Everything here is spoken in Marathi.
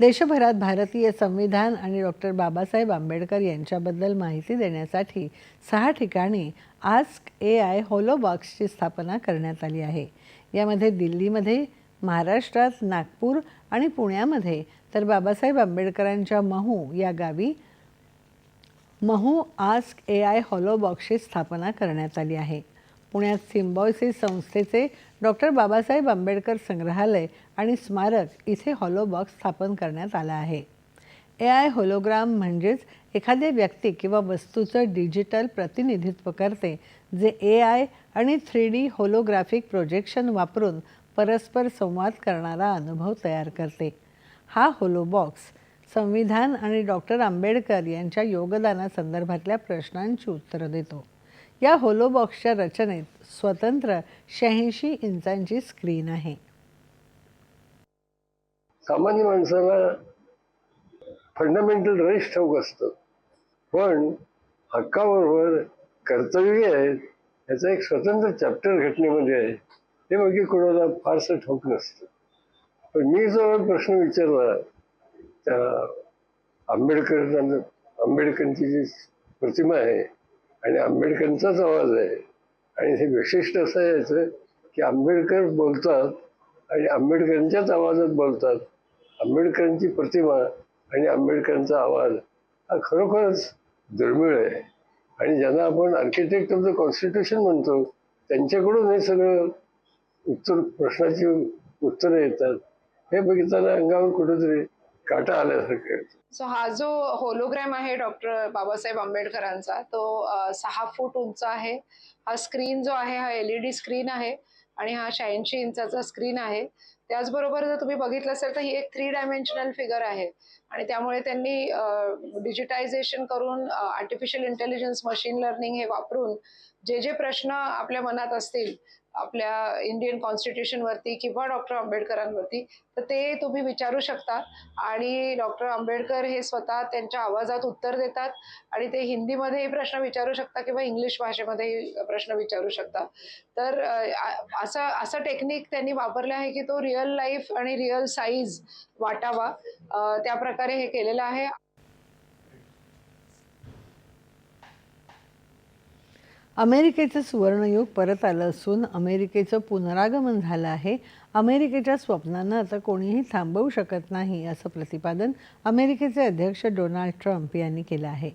देशभरात भारतीय संविधान आणि डॉक्टर बाबासाहेब आंबेडकर यांच्याबद्दल माहिती देण्यासाठी सहा ठिकाणी आस्क ए आय होलोबॉक्सची स्थापना करण्यात आली आहे. यामध्ये दिल्लीमध्ये महाराष्ट्रात नागपूर आणि पुण्यामध्ये तर बाबासाहेब आंबेडकरांच्या महू या गावी महू आस्क ए आय हॉलोबॉक्सची स्थापना करण्यात आली आहे. पुण्यात सिम्बॉयसिस संस्थेचे डॉक्टर बाबासाहेब आंबेडकर संग्रहालय आणि स्मारक इथे हॉलोबॉक्स स्थापन करण्यात आला आहे. ए आय होलोग्राम म्हणजेच एखाद्या व्यक्ती किंवा वस्तूचं डिजिटल प्रतिनिधित्व करते जे ए आय आणि थ्री डी होलोग्राफिक प्रोजेक्शन वापरून परस्पर संवाद करणारा अनुभव तयार करते. हा होलोबॉक्स संविधान आणि डॉक्टर आंबेडकर यांच्या योगदानासंदर्भातल्या प्रश्नांची उत्तरं देतो. या होलोबॉक्सच्या रचनेत स्वतंत्र शहाऐंशी इंचांची स्क्रीन आहे. सामान्य माणसाला फंडामेंटल राईट्स ठाऊक असतं. पण हक्काबरोबर कर्तव्य आहेत याचा एक स्वतंत्र चॅप्टर घटनेमध्ये आहे. ते बाकी कोणाला फारसं ठाऊक नसतं. पण मी जो प्रश्न विचारला त्या आंबेडकर आंबेडकरांची जी प्रतिमा आहे आणि आंबेडकरांचाच आवाज आहे. आणि हे विशिष्ट असं यायचं की आंबेडकर बोलतात आणि आंबेडकरांच्याच आवाजात बोलतात. आंबेडकरांची प्रतिमा आणि आंबेडकरांचा आवाज हा खरोखरच दुर्मिळ आहे. आणि ज्यांना आपण आर्किटेक्ट ऑफ द कॉन्स्टिट्यूशन म्हणतो त्यांच्याकडून हे सगळं उत्तर प्रश्नाची उत्तरं येतात. हे बघितताना अंगावर कुठेतरी काटा आल्यासारखं सो हा जो होलोग्रॅम आहे डॉक्टर बाबासाहेब आंबेडकरांचा तो सहा फूट उंच आहे. हा स्क्रीन जो आहे हा एलईडी स्क्रीन आहे आणि हा शहाऐंशी इंचाचा स्क्रीन आहे. त्याचबरोबर जर तुम्ही बघितलं असेल तर ही एक थ्री डायमेन्शनल फिगर आहे. आणि त्यामुळे त्यांनी डिजिटायझेशन करून आर्टिफिशियल इंटेलिजन्स मशीन लर्निंग हे वापरून जे जे प्रश्न आपल्या मनात असतील आपल्या इंडियन कॉन्स्टिट्यूशनवरती किंवा डॉक्टर आंबेडकरांवरती तर ते तुम्ही विचारू शकता. आणि डॉक्टर आंबेडकर हे स्वतः त्यांच्या आवाजात उत्तर देतात आणि ते हिंदीमध्येही प्रश्न विचारू शकता किंवा इंग्लिश भाषेमध्येही प्रश्न विचारू शकता. तर असं असं टेक्निक त्यांनी वापरलं आहे की तो रिअल लाईफ आणि रिअल साईज वाटावा. त्या प्रकारे हे केलेलं आहे. अमेरिकेचं सुवर्णयुग परत आलं असून अमेरिकेचं पुनरागमन झालं आहे. अमेरिकेच्या स्वप्नांना आता कोणीही थांबवू शकत नाही असं प्रतिपादन अमेरिकेचे अध्यक्ष डोनाल्ड ट्रम्प यांनी केलं आहे.